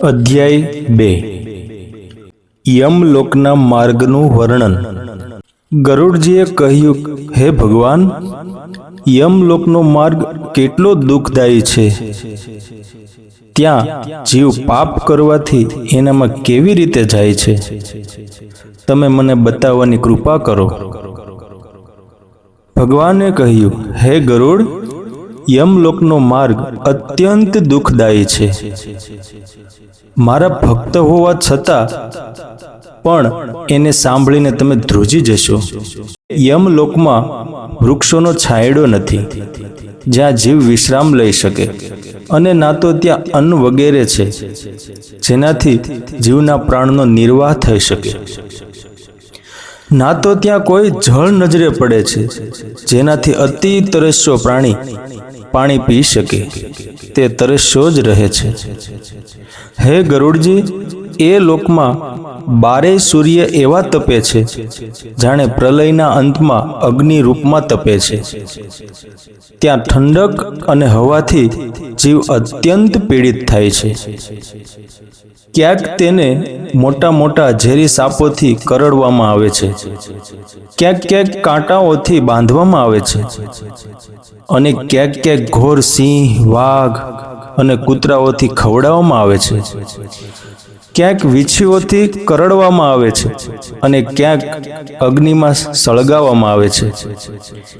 અધ્યાય બે. યમલોકના માર્ગનું વર્ણન. ગરુડજીએ કહ્યું, હે ભગવાન, યમલોકનો માર્ગ કેટલો દુઃખદાયી છે. ત્યાં જીવ પાપ કરવાથી એનામાં કેવી રીતે જાય છે? તમે મને બતાવવાની કૃપા કરો. ભગવાને કહ્યું, હે ગરુડ યમલોકનો માર્ગ અત્યંત દુઃખદાયી છે. મારા ભક્ત હોવા છતાં પણ એને સાંભળીને તમે ધ્રુજી જશો. યમલોકમાં વૃક્ષોનો છાંયડો નથી. જ્યાં જીવ વિશ્રામ લઈ શકે અને ના તો ત્યાં અન્ન વગેરે છે, જેનાથી જીવના પ્રાણનો નિર્વાહ થઈ શકે. ના તો ત્યાં કોઈ જળ નજરે પડે છે, જેનાથી અતિ તરસ્યો પ્રાણી પાણી પી શકે. તે તરસ્યો જ રહે છે. હે ગરુડજી એ લોકમાં બારેય સૂર્ય એવા તપે છે, જાણે પ્રલયના અંતમાં અગ્નિ રૂપમાં તપે છે. ત્યાં ઠંડક અને હવાથી જીવ અત્યંત પીડિત થાય છે. ક્યાંક તેને મોટા મોટા ઝેરી સાપોથી કરડવામાં આવે છે. ક્યાંક ક્યાંક કાંટાઓથી બાંધવામાં આવે છે. અને ક્યાંક ક્યાંક ઘોર સિંહ, વાઘ અને કૂતરાઓથી ખવડાવવામાં આવે છે. ક્યાંક વીછીઓથી કરડવામાં આવે છે અને ક્યાંક અગ્નિમાં સળગાવવામાં આવે છે.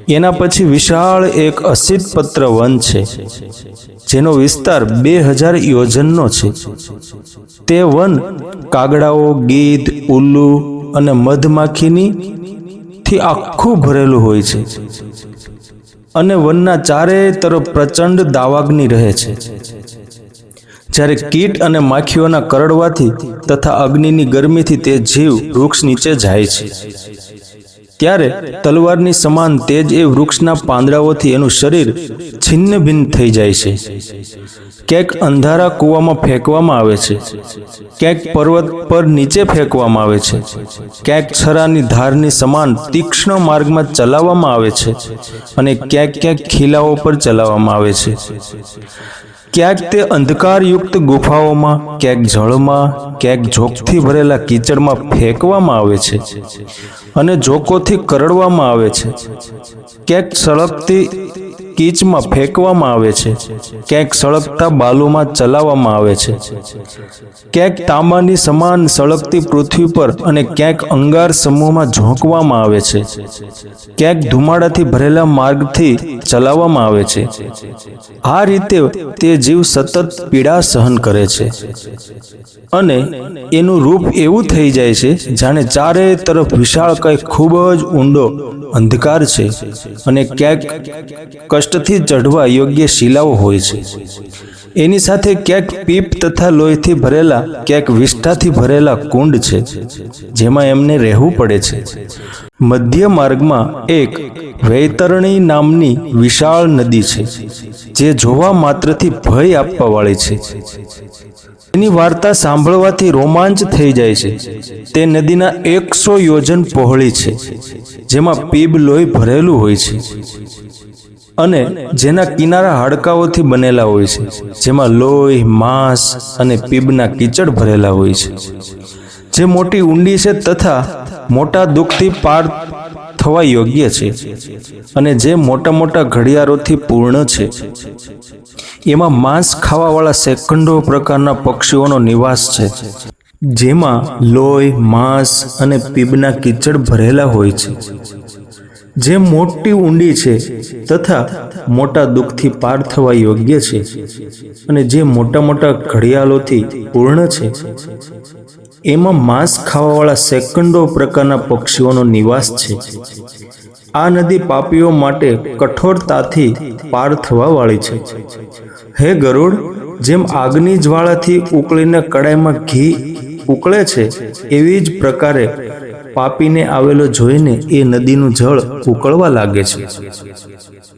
એના પછી વિશાળ એક અસિત પત્ર વન છે, જેનો વિસ્તાર બે હજાર યોજનનો છે. તે વન કાગડાઓ, ગીધ, ઉલ્લુ અને મધમાખીની થી આખું ભરેલું હોય છે. અને વનના ચારે તરફ પ્રચંડ દાવાગ્નિ રહે છે. જ્યારે કીટ અને માખીઓના કરડવાથી તથા અગ્નિની ગરમીથી તે જીવ વૃક્ષ નીચે જાય છે. ત્યારે તલવારની સમાન તેજ એ વૃક્ષના પાંદડાઓથી એનું શરીર છિન્ન ભિન્ન થઈ જાય છે. ક્યાંક અંધારા કૂવામાં ફેંકવામાં આવે છે. ક્યાંક પર્વત પર નીચે ફેંકવામાં આવે છે. ક્યાંક છરાની ધારની સમાન તીક્ષ્ણ માર્ગમાં ચલાવવામાં આવે છે અને ક્યાંક ક્યાંક ખીલાઓ પર ચલાવવામાં આવે છે. ક્યાંક તે અંધકારયુક્ત ગુફાઓમાં, ક્યાંક જળમાં, ક્યાંક જોકથી ભરેલા કીચડમાં ફેંકવામાં આવે છે. અને જોકોથી કરડવામાં આવે છે. ક્યાંક સળગતી કીચમાં ફેંકવામાં આવે છે. ક્યાંક સળગતા બાલુમાં ચલાવવામાં આવે છે. ક્યાંક તાંબાની સમાન સળગતી પૃથ્વી પર અને ક્યાંક અંગાર સમૂહમાં ઝોંકવામાં આવે છે. ક્યાંક ધુમાડાથી ભરેલા માર્ગથી ચલાવવામાં આવે છે. આ રીતે તે જીવ સતત પીડા સહન કરે છે. અને એનું રૂપ એવું થઈ જાય છે, જાણે ચારે તરફ વિશાળ કઈ ખૂબ જ ઊંડો અંધકાર છે અને ક્યાંક કષ્ટથી ચઢવા યોગ્ય શિલાઓ હોય છે. એની સાથે ક્યાંક પીપ તથા લોહીથી ભરેલા, ક્યાંક વિષ્ઠાથી ભરેલા કુંડ છે, જેમાં એમને રહેવું પડે છે. મધ્ય માર્ગમાં એક વૈતરણી નામની વિશાળ નદી છે, જે જોવા માત્રથી ભય આપવા વાળી છે. એની વાર્તા સાંભળવાથી રોમાંચ થઈ જાય છે. તે નદીના એકસો યોજન પહોળી છે, જેમાં પીબ લોહી ભરેલું હોય છે. અને જેના કિનારા હાડકાઓથી બનેલા હોય છે, જેમાં લોહી, માંસ અને પીબના કીચડ ભરેલા હોય છે. જે મોટી ઊંડી છે તથા મોટા દુઃખથી પાર થવા યોગ્ય છે અને જે મોટા મોટા ઘડિયાળોથી પૂર્ણ છે. એમાં માંસ ખાવાવાળા સેકન્ડો પ્રકારના પક્ષીઓનો નિવાસ છે, જેમાં લોહી, માંસ અને પીબના કીચડ ભરેલા હોય છે. જે મોટી ઊંડી છે તથા મોટા દુઃખથી પાર થવા યોગ્ય છે અને જે મોટા મોટા ઘડિયાળોથી પૂર્ણ છે. એમાં માંસ ખાવાવાળા સેકન્ડો પ્રકારના પક્ષીઓનો નિવાસ છે. આ નદી પાપીઓ માટે કઠોરતાથી પાર થવા વાળી છે. હે ગરુડ, જેમ આગની જ્વાળાથી ઉકળીને કડાઈમાં ઘી ઉકળે છે, એવી જ પ્રકારે પાપીને આવેલો જોઈને એ નદીનું જળ ઉકળવા લાગે છે.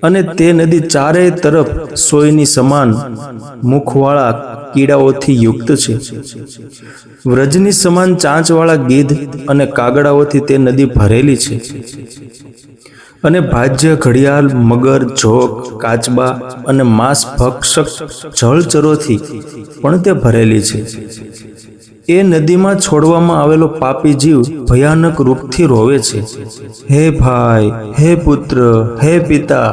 અને તે નદી ચારેય તરફ સોયની સમાન મુખવાળા કીડાઓથી યુક્ત છે. વ્રજની સમાન ચાંચવાળા ગીધ અને કાગડાઓથી તે નદી ભરેલી છે. અને ભાજ્ય ઘડિયાળ, મગર જોક કાચબા અને માંસ, ભક્ષક જળચરોથી પણ તે ભરેલી છે. એ નદીમાં છોડવામાં આવેલો પાપી જીવ ભયાનક રૂપથી રોવે છે. હે ભાઈ, હે પુત્ર, હે પિતા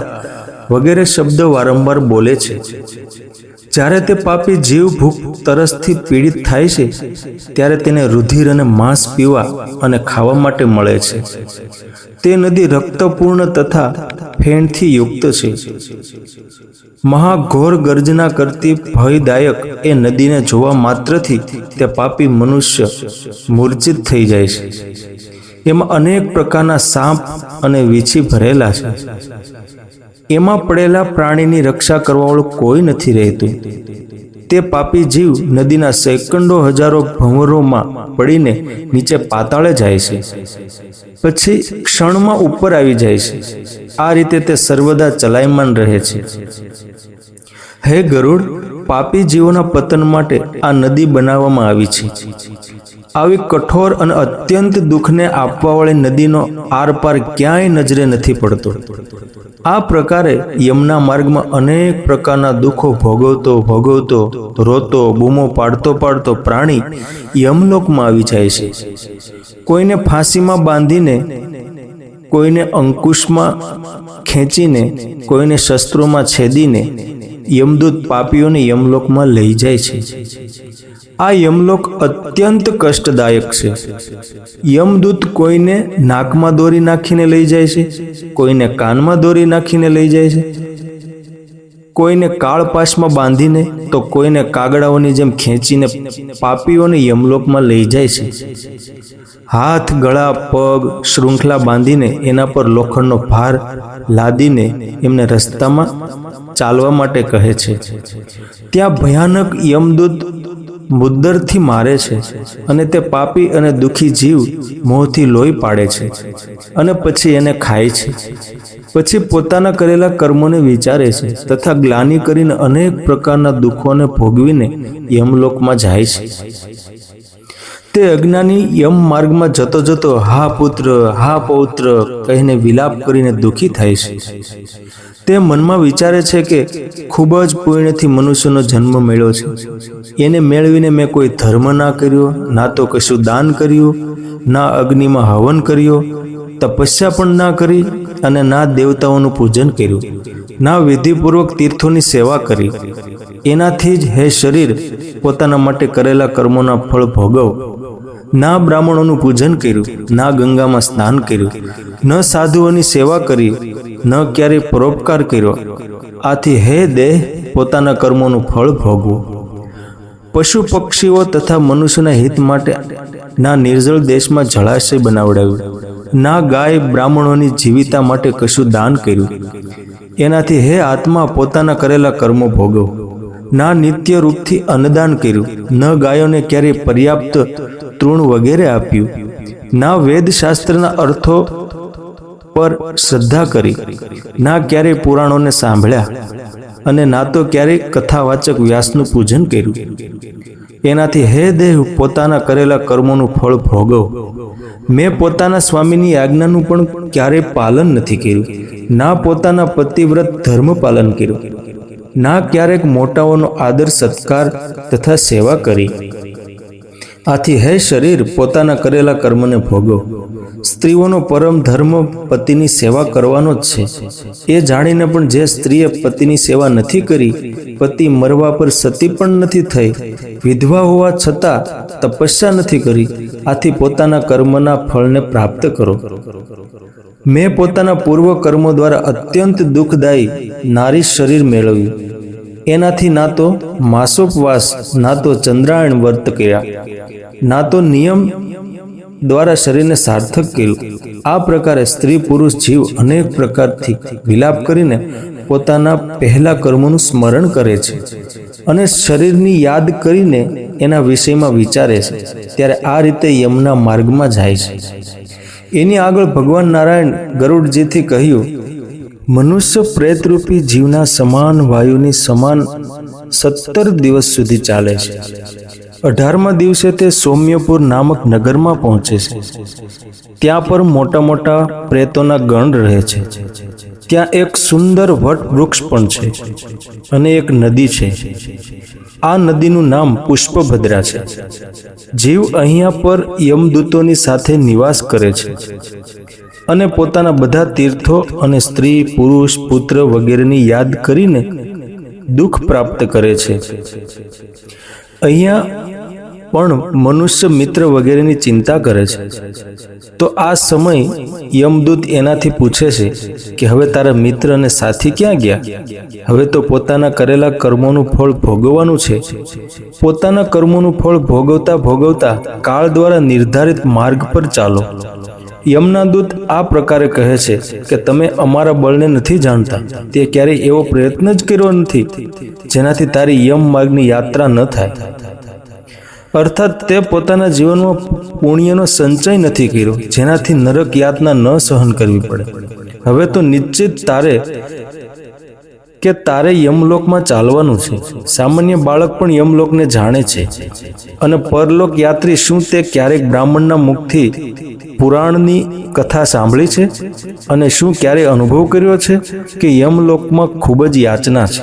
વગેરે શબ્દ વારંવાર બોલે છે. જ્યારે તે પાપી જીવ ભૂખ તરસથી પીડિત થાય છે, ત્યારે તેને રુધિર અને માંસ પીવા અને ખાવા માટે મળે છે. તે નદી રક્તપૂર્ણ તથા ફેણથી યુક્ત છે. મહાઘોર ગર્જના કરતી ભયદાયક એ નદીને જોવા માત્રથી તે પાપી મનુષ્ય મૂર્છિત થઈ જાય છે. એમાં અનેક પ્રકારના સાપ અને વીછી ભરેલા છે. એમાં પડેલા પ્રાણીની રક્ષા કરવાવાળું કોઈ નથી રહેતું. તે પાપી જીવ નદીના સેકન્ડો હજારો ભંવરોમાં પડીને નીચે પાતાળે જાય છે. પછી ક્ષણમાં ઉપર આવી જાય છે. આ રીતે તે સર્વદા ચલાયમાન રહે છે. હે ગરુડ, પાપી જીવોના પતન માટે આ નદી બનાવવામાં આવી છે. આવી કઠોર અને અત્યંત દુઃખને આપવાવાળી નદીનો આરપાર ક્યાંય નજરે નથી પડતો. આ પ્રકારે યમના માર્ગમાં અનેક પ્રકારના દુઃખો ભોગવતો ભોગવતો, રોતો, બૂમો પાડતો પાડતો પ્રાણી યમલોકમાં આવી જાય છે. કોઈને ફાંસીમાં બાંધીને, કોઈને અંકુશમાં ખેંચીને, કોઈને શસ્ત્રોમાં છેદીને યમદૂત પાપીઓને યમલોકમાં લઈ જાય છે. આ યમલોક અત્યંત કષ્ટદાયક છે. યમદૂત કોઈને નાકમાં દોરી નાખીને લઈ જાય છે, કોઈને કાનમાં દોરી નાખીને લઈ જાય છે. કોઈને કાળપાશમાં બાંધીને તો કોઈને કાગડાઓની જેમ ખેંચીને પાપીઓને યમલોકમાં લઈ જાય છે. હાથ, ગળા, પગ, શૃંખલા બાંધીને એના પર લોખંડનો ભાર લાદીને એમને રસ્તામાં ચાલવા માટે કહે છે. ત્યાં ભયાનક યમદૂત મુદ્દરથી મારે છે અને તે પાપી અને દુઃખી જીવ મોહથી લોહી પાડે છે અને પછી એને ખાય છે. પછી પોતાના કરેલા કર્મોને વિચારે છે તથા ગ્લાની કરીને અનેક પ્રકારના દુઃખોને ભોગવીને યમલોકમાં જાય છે. તે અજ્ઞાની યમ માર્ગમાં જતો જતો, હા પુત્ર, હા પૌત્ર, કહીને વિલાપ કરીને દુઃખી થાય છે. તે મનમાં વિચારે છે કે ખૂબ જ પુણ્યથી મનુષ્યનો જન્મ મળ્યો છે. એને મેળવીને મેં કોઈ ધર્મ ના કર્યો, ના તો કશું દાન કર્યું, ના અગ્નિમાં હવન કર્યો, તપસ્યા પણ ના કરી અને ના દેવતાઓનું પૂજન કર્યું, ના વિધિપૂર્વક તીર્થોની સેવા કરી. એનાથી જ હે શરીર, પોતાના માટે કરેલા કર્મોના ફળ ભોગવ. ના બ્રાહ્મણોનું પૂજન કર્યું, ના ગંગામાં સ્નાન કર્યું, ન સાધુઓની સેવા કરી, ન ક્યારેય પરોપકાર કર્યો. આથી હે દેહ, પોતાના કર્મોનું ફળ ભોગવું. પશુ પક્ષીઓ તથા મનુષ્યના હિત માટે ના નિર્જળ દેશમાં જળાશય બનાવડાવ્યું. ના ગાય બ્રાહ્મણોની જીવિતા માટે કશું દાન કર્યું. એનાથી હે આત્મા પોતાના કરેલા કર્મો ભોગવ. ના નિત્ય રૂપથી અન્નદાન કર્યું, ન ગાયોને ક્યારેય પર્યાપ્ત તૃણ વગેરે આપ્યું. ના વેદશાસ્ત્રના અર્થો પર શ્રદ્ધા કરી, ના ક્યારેય પુરાણોને સાંભળ્યા અને ના તો ક્યારેય કથાવાચક વ્યાસનું પૂજન કર્યું. એનાથી હે દેહ પોતાના કરેલા કર્મોનું ફળ ભોગવ. મેં પોતાના સ્વામીની આજ્ઞાનું પણ ક્યારેય પાલન નથી કર્યું. ના પોતાના પતિવ્રત ધર્મ પાલન કર્યું. ના ક્યારેક મોટાઓનો આદર, સત્કાર તથા સેવા કરી. આથી હે શરીર, પોતાના કરેલા કર્મને ભોગો. સ્ત્રીઓનો પરમ ધર્મ પતિની સેવા કરવાનો જ છે. એ જાણીને પણ જે સ્ત્રીએ પતિની સેવા નથી કરી, પતિ મરવા પર સતી પણ નથી થઈ. વિધવા હોવા છતાં તપસ્યા નથી કરી. આથી પોતાના કર્મના ફળને પ્રાપ્ત કરો. મેં પોતાના પૂર્વ કર્મો દ્વારા અત્યંત દુઃખદાયી નારી શરીર મેળવ્યું. એનાથી ના તો માસોપવાસ, ના તો ચંદ્રાયણ વર્ત કર્યા. ના તો નિયમ દ્વારા શરીરને સાર્થક કર્યું. આ પ્રકારે સ્ત્રી પુરુષ જીવ અનેક પ્રકારથી વિલાપ કરીને પોતાના પહેલા કર્મોનું સ્મરણ કરે છે અને શરીરની યાદ કરીને એના વિષયમાં વિચારે છે. ત્યારે આ રીતે યમના માર્ગમાં જાય છે. એની આગળ ભગવાન નારાયણ ગરુડજીથી કહ્યું મનુષ્ય પ્રેતરૂપી જીવના સમાન વાયુની સમાન સત્તર દિવસ સુધી ચાલે છે. અઢારમા દિવસે તે સૌમ્યપુર નામક નગરમાં પહોંચે છે. ત્યાં પર મોટા મોટા પ્રેતોના ગણ રહે છે. ત્યાં એક સુંદર વટ વૃક્ષ પણ છે અને એક નદી છે. આ નદીનું નામ પુષ્પભદ્રા છે. જીવ અહીંયા પર યમદૂતોની સાથે નિવાસ કરે છે. અને પોતાના બધા તીર્થો અને સ્ત્રી, પુરુષ, પુત્ર વગેરેની યાદ કરીને દુઃખ પ્રાપ્ત કરે છે. અહીંયા પણ મનુષ્ય મિત્ર વગેરેની ચિંતા કરે છે. તો આ સમય યમદૂત એનાથી પૂછે છે કે હવે તારા મિત્ર અને સાથી ક્યાં ગયા? હવે તો પોતાના કરેલા કર્મોનું ફળ ભોગવવાનું છે. પોતાના કર્મોનું ફળ ભોગવતા ભોગવતા કાળ દ્વારા નિર્ધારિત માર્ગ પર ચાલો. યમના દૂત આ પ્રકારે કહે છે કે તમે અમારા બળને નથી જાણતા. તે ક્યારેય એવો પ્રયત્ન જ કર્યો નથી, જેનાથી તારી યમ માર્ગની યાત્રા ન થાય. અર્થાત તે પોતાના જીવનમાં પુણ્યનો સંચય નથી કર્યો, જેનાથી નરક યાતના ન સહન કરવી પડે. હવે તો નિશ્ચિત તારે કે તારે યમલોકમાં ચાલવાનું છે. સામાન્ય બાળક પણ યમલોકને જાણે છે. અને પરલોક યાત્રી શું તે ક્યારેક બ્રાહ્મણના મુખથી પુરાણની કથા સાંભળી છે અને શું ક્યારેય અનુભવ કર્યો છે કે યમલોકમાં ખૂબ જ યાચના છે?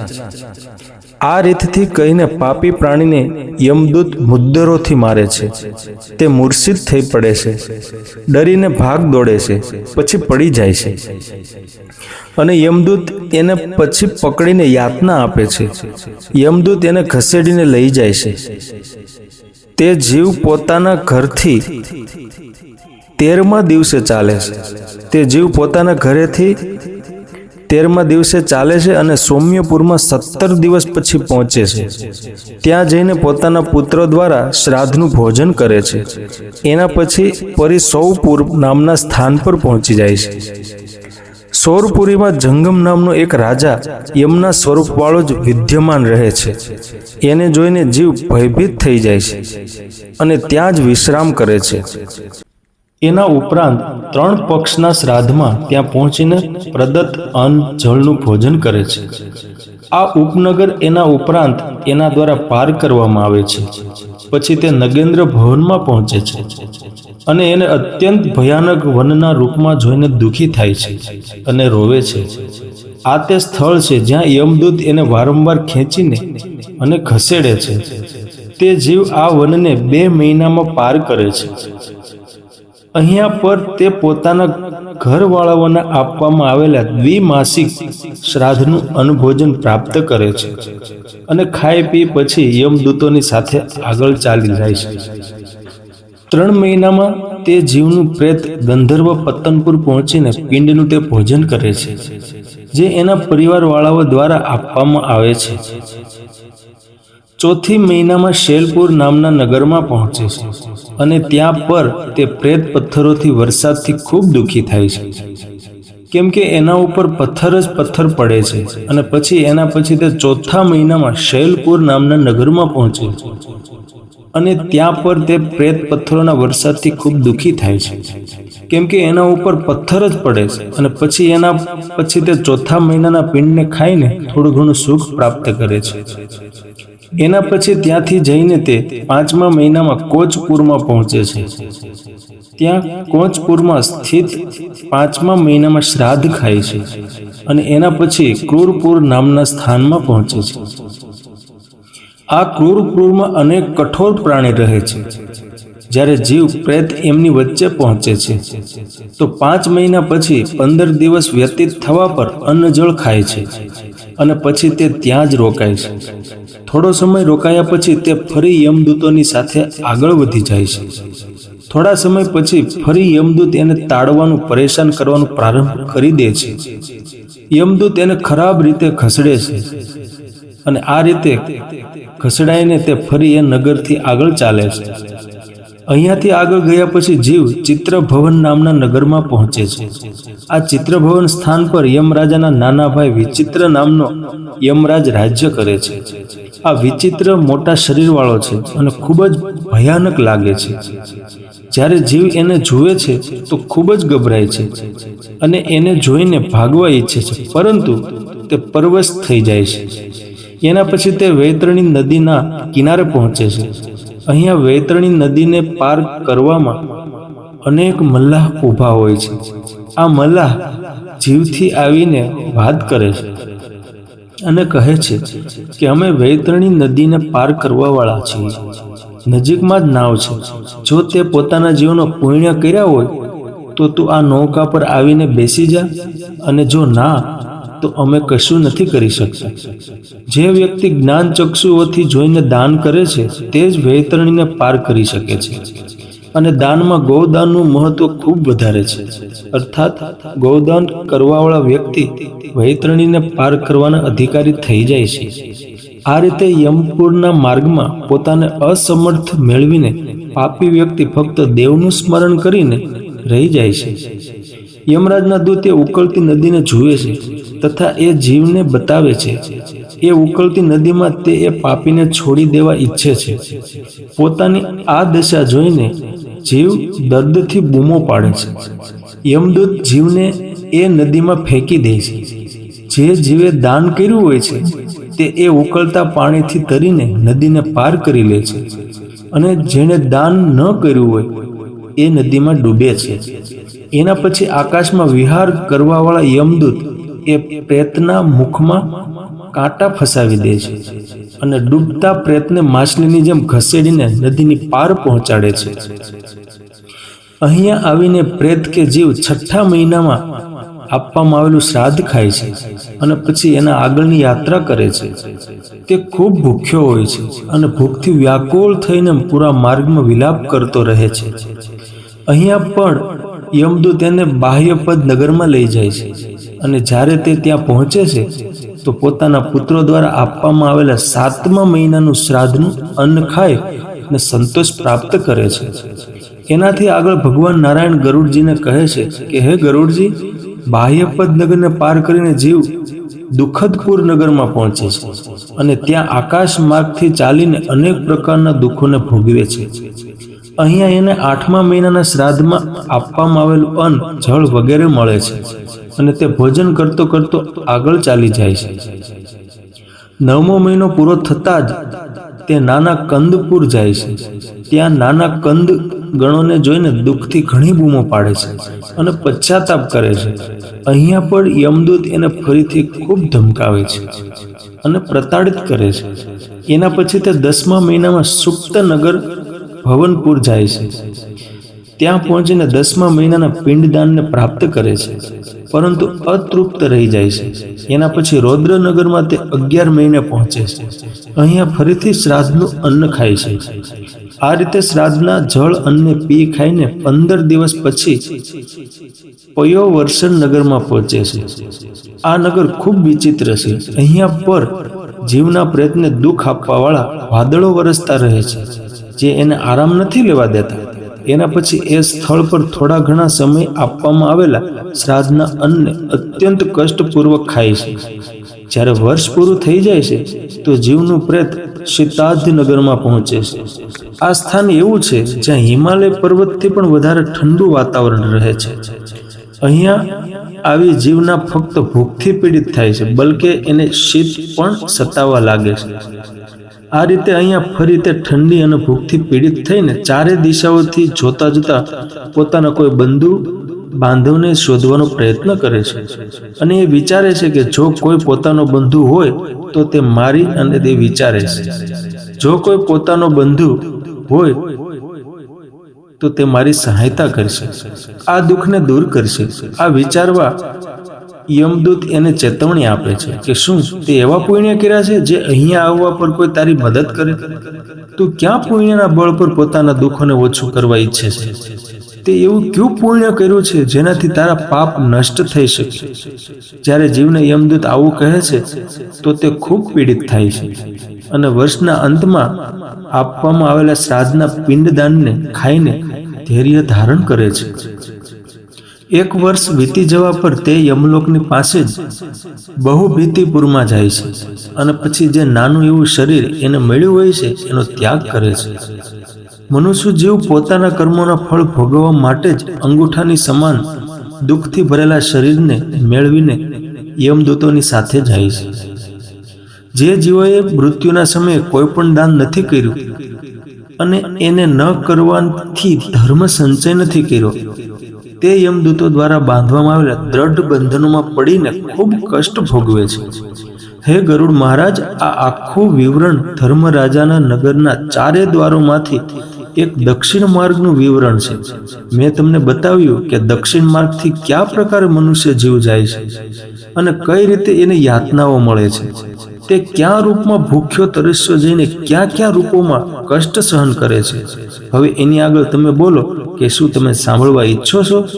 આ રીતથી કહીને પાપી પ્રાણીને યમદૂત મુદ્દરોથી મારે છે. તે મૂર્છિત થઈ પડે છે. ડરીને ભાગ દોડે છે. પછી પડી જાય છે. અને યમદૂત એને પછી પકડીને યાતના આપે છે. યમદૂત એને ખસેડીને લઈ જાય છે. તે જીવ પોતાના ઘરથી તેરમા દિવસે ચાલે છે. તે જીવ પોતાના ઘરેથી તેરમા દિવસે ચાલે છે અને સૌમ્યપુરમાં સત્તર દિવસ પછી પહોંચે છે. ત્યાં જઈને પોતાના પુત્ર દ્વારા શ્રાદ્ધનું ભોજન કરે છે. એના પછી પરી સૌપુર નામના સ્થાન પર પહોંચી જાય છે. સૌરપુરીમાં જંગમ નામનો એક રાજા યમના સ્વરૂપવાળો જ વિદ્યમાન રહે છે. એને જોઈને જીવ ભયભીત થઈ જાય છે અને ત્યાં જ વિશ્રામ કરે છે. એના ઉપરાંત ત્રણ પક્ષના શ્રાદ્ધમાં ત્યાં પહોંચીને પ્રદત્ત અન્ન, જળનું ભોજન કરે છે. આ ઉપનગર એના ઉપરાંત એના દ્વારા પાર કરવામાં આવે છે. પછી તે નગેન્દ્ર ભવનમાં પહોંચે છે અને એને અત્યંત ભયાનક વનના રૂપમાં જોઈને દુઃખી થાય છે અને રોવે છે. આ તે સ્થળ છે જ્યાં યમદૂત એને વારંવાર ખેંચીને અને ખસેડે છે. તે જીવ આ વનને બે મહિનામાં પાર કરે છે. અહીંયા પર તે પોતાના ઘરવાળાઓને આપવામાં આવેલા દ્વિમાસિક શ્રાદ્ધનું અનુભોજન પ્રાપ્ત કરે છે અને ખાઈ પી પછી યમદૂતોની સાથે આગળ ચાલી જાય છે. ત્રણ મહિનામાં તે જીવનું પ્રેત ગંધર્વ પતનપુર પહોંચીને પિંડનું તે ભોજન કરે છે, જે એના પરિવારવાળાઓ દ્વારા આપવામાં આવે છે. ચોથી મહિનામાં શેલપુર નામના નગરમાં પહોંચે છે. અને ત્યાં પર તે પ્રેત પથ્થરોથી વરસાદથી ખૂબ દુઃખી થાય છે. કેમ કે એના ઉપર પથ્થર જ પથ્થર પડે છે અને પછી એના પછી તે ચોથા મહિનામાં શૈલપુર નામના નગરમાં પહોંચે છે. અને ત્યાં પર તે પ્રેત પથ્થરોના વરસાદથી ખૂબ દુઃખી થાય છે. કેમ કે એના ઉપર પથ્થર જ પડે છે અને પછી એના પછી તે ચોથા મહિનાના પિંડને ખાઈને થોડું ઘણું સુખ પ્રાપ્ત કરે છે. એના પછી ત્યાંથી જઈને તે પાંચમા મહિનામાં કોચપુરમાં પહોંચે છે. ત્યાં કોચપુરમાં સ્થિત પાંચમા મહિનામાં શ્રાદ્ધ ખાય છે અને એના પછી ક્રૂરપુર નામના સ્થાનમાં પહોંચે છે. આ ક્રૂરપુરમાં અનેક કઠોર પ્રાણી રહે છે. જ્યારે જીવ પ્રેત એમની વચ્ચે પહોંચે છે. તો પાંચ મહિના પછી પંદર દિવસ વ્યતીત થવા પર અન્ન જળ ખાય છે. અને પછી તે ત્યાં જ રોકાય છે. થોડો સમય રોકાયા પછી તે ફરી યમદૂતોની સાથે આગળ વધી જાય છે. થોડા સમય પછી ફરી યમદૂત એને તાડવાનું, પરેશાન કરવાનું પ્રારંભ કરી દે છે. યમદૂત એને ખરાબ રીતે ખસેડે છે અને આ રીતે ખસેડાઈને તે ફરી એ નગરથી આગળ ચાલે છે. અહીંયાથી આગળ ગયા પછી જીવ ચિત્રભવન નામના નગરમાં પહોંચે છે. આ ચિત્રભવન સ્થાન પર યમરાજાના નાના ભાઈ વિચિત્ર નામનો યમરાજ રાજ્ય કરે છે. આ વિચિત્ર મોટા શરીરવાળો છે અને ખૂબ જ ભયાનક લાગે છે. જ્યારે જીવ એને જુએ છે તો ખૂબ જ ગભરાય છે અને એને જોઈને ભાગવા ઈચ્છે છે, પરંતુ તે પરવશ થઈ જાય છે. એના પછી તે વૈતરણી નદીના કિનારે પહોંચે છે. અહીંયા વૈતરણી નદીને પાર કરવામાં અનેક મલ્લાહ ઊભા હોય છે. આ મલ્લાહ જીવથી આવીને વાત કરે છે અને કહે છે કે અમે વૈતરણી નદીને પાર કરવાવાળા છીએ. નજીકમાં જ નાવ છે. જો તે પોતાના જીવનો પુણ્ય કર્યા હોય, તો તું આ નૌકા પર આવીને બેસી જા અને જો ના તો અમે કશું નથી કરી શકતા. જે વ્યક્તિ જ્ઞાન ચક્ષુઓથી જોઈને દાન કરે છે, તે જ વૈતરણીને પાર કરી શકે છે. અને દાનમાં ગૌદાનનું મહત્વ ખૂબ વધારે છે. અર્થાત, ગૌદાન કરવાવાળા વ્યક્તિ વૈતરણીને પાર કરવાના અધિકારી થઈ જાય છે. આ રીતે યમપુરના માર્ગમાં પોતાને અસમર્થ મેળવીને પાપી વ્યક્તિ ફક્ત દેવનું સ્મરણ કરીને રહી જાય છે. યમરાજના દૂત ઉકળતી નદીને જુએ છે. તથા એ જીવને બતાવે છે. એ ઉકળતી નદીમાં તે એ પાપીને છોડી દેવા ઈચ્છે છે. પોતાની આ દશા જોઈને જીવ દર્દથી બૂમો પાડે છે. યમદૂત જીવને એ નદીમાં ફેંકી દે છે. જે જીવે દાન કર્યું હોય છે, તે એ ઉકળતા પાણીથી તરીને નદીને પાર કરી લે છે. અને જેણે દાન ન કર્યું હોય, એ નદીમાં ડૂબે છે. એના પછી આકાશમાં વિહાર કરવાવાળા યમદૂત એ પ્રેતના મુખમાં કાંટા ફસાવી દે છે અને ડૂબતા પ્રેતને માછલીની જેમ ઘસેડીને નદીની પાર પહોંચાડે છે. અહીંયા આવીને પ્રેત કે જીવ છઠ્ઠા મહિનામાં આપવામાં આવેલું શ્રાદ્ધ ખાય છે અને પછી એના આગળની યાત્રા કરે છે. તે ખૂબ ભૂખ્યો હોય છે અને ભૂખથી વ્યાકુળ થઈને પૂરા માર્ગમાં વિલાપ કરતો રહે છે. અહીંયા પણ યમદૂત તેને બાહ્યપદ નગરમાં લઈ જાય છે. અને જ્યારે તે ત્યાં પહોંચે છે, તો પોતાના પુત્રો દ્વારા આપવામાં આવેલા સાતમા મહિનાનું શ્રાદ્ધનું અન્ન ખાય અને સંતોષ પ્રાપ્ત કરે છે. એનાથી આગળ ભગવાન નારાયણ ગરુડજીને કહે છે કે, હે ગરુડજી બાહ્યપદ નગરને પાર કરીને જીવ દુઃખદપુર નગરમાં પહોંચે છે અને ત્યાં આકાશ માર્ગથી ચાલીને અનેક પ્રકારના દુઃખોને ભોગવે છે. અહીંયા એને આઠમા મહિનાના શ્રાદ્ધમાં આપવામાં આવેલું અન્ન, જળ વગેરે મળે છે. અને તે ભોજન કરતો કરતો આગળ ચાલી જાય છે. નવમો મહિનો પૂરો થતાં જ તે નાના કંદપુર જાય છે. ત્યાં નાના કંદ ગણોને જોઈને દુઃખથી ઘણી બૂમો પાડે છે અને પશ્ચાતાપ કરે છે. અહીંયા પણ યમદૂત એને ફરીથી ખૂબ ધમકાવે છે અને પ્રતાડિત કરે છે. એના પછી તે દસમા મહિનામાં સુપ્ત નગર ભવનપુર જાય છે. ત્યાં પહોંચીને દસમા મહિનાના પિંડદાનને પ્રાપ્ત કરે છે. પરંતુ અતૃપ્ત રહી જાય છે. એના પછી રૌદ્રનગરમાં તે અગિયાર મહિને પહોંચે છે. અહીંયા ફરીથી શ્રાદ્ધનું અન્ન ખાય છે. આ રીતે શ્રાદ્ધના જળ અન્ન પી ખાઈને પંદર દિવસ પછી પયો વર્ષન નગરમાં પહોંચે છે. આ નગર ખૂબ વિચિત્ર છે. અહીંયા પર જીવના પ્રયત્ને દુઃખ આપવાવાળા વાદળો વરસતા રહે છે, જે એને આરામ નથી લેવા દેતા. એના પછી એ સ્થળ પર થોડા ઘણા સમય આપવામાં આવેલા શ્રાદ્ધના અન્નને અત્યંત કષ્ટપૂર્વક ખાય છે. જ્યારે વર્ષ પૂરું થઈ જાય છે, તો જીવનું પ્રેત શીતાદ્ધ નગરમાં પહોંચે છે. આ સ્થાન એવું છે, જ્યાં હિમાલય પર્વતથી પણ વધારે ઠંડુ વાતાવરણ રહે છે. અહીંયા આવી જીવના ફક્ત ભૂખથી પીડિત થાય છે, બલકે એને શીત પણ સતાવા લાગે છે. આ રીતે અહીંયા ફરી તે ઠંડી અને ભૂખથી પીડિત થઈને ચારે દિશાઓથી જોતા જોતા પોતાના કોઈ બંધુ બાંધવને શોધવાનો પ્રયત્ન કરે છે. અને એ વિચારે છે કે જો કોઈ પોતાનો બંધુ હોય તો તે મારી અને તે વિચારે છે. જો કોઈ પોતાનો બંધુ હોય તો તે મારી સહાયતા કરશે. આ દુઃખને દૂર કરશે. આ વિચારવા યમદૂત એને ચેતવણી આપે છે કે શું તે એવા પુણ્ય કર્યા છે જે અહીંયા આવવા પર કોઈ તારી મદદ કરે? તું ક્યાં પુણ્યના બળ પર પોતાના દુઃખોને ઓછું કરવા ઈચ્છે છે? તે એવું કયું પુણ્ય કર્યું છે જેનાથી તારા પાપ નષ્ટ થઈ શકે? જ્યારે જીવને યમદૂત આવું કહે છે, તો તે ખૂબ પીડિત થાય છે. અને વર્ષના અંતમાં આપવામાં આવેલા શ્રાદ્ધના પિંડદાનને ખાઈને ધૈર્ય ધારણ કરે છે. એક વર્ષ વીતી જવા પર તે યમલોકની પાસે જ બહુ ભીતિપુરમાં જાય છે અને પછી જે નાનું એવું શરીર એને મળ્યું હોય છે, એનો ત્યાગ કરે છે. મનુષ્ય જીવ પોતાના કર્મોના ફળ ભોગવવા માટે જ અંગૂઠાની સમાન દુઃખથી ભરેલા શરીરને મેળવીને યમદૂતોની સાથે જાય છે. જે જીવોએ મૃત્યુના સમયે કોઈ પણ દાન નથી કર્યું અને એને ન કરવાથી ધર્મ સંચય નથી કર્યો તે યમદૂતો દ્વારા બાંધવામાં આવેલા દ્રઢ બંધનોમાં પડીને ખૂબ કષ્ટ ભોગવે છે. હે ગરુડ મહારાજ, આ આખું વિવરણ ધર્મરાજાના નગરના ચારે દ્વારોમાંથી એક દક્ષિણ માર્ગનું વિવરણ છે. મેં તમને બતાવ્યું કે દક્ષિણ માર્ગથી કયા પ્રકારે મનુષ્ય જીવ જાય છે અને કઈ રીતે એને યાતનાઓ મળે છે. તે ક્યાં રૂપમાં ભૂખ્યો તરસ્યો જઈને ક્યાં ક્યાં રૂપોમાં કષ્ટ સહન કરે છે? હવે એની આગળ તમે બોલો કે શું તમે સાંભળવા ઈચ્છો છો?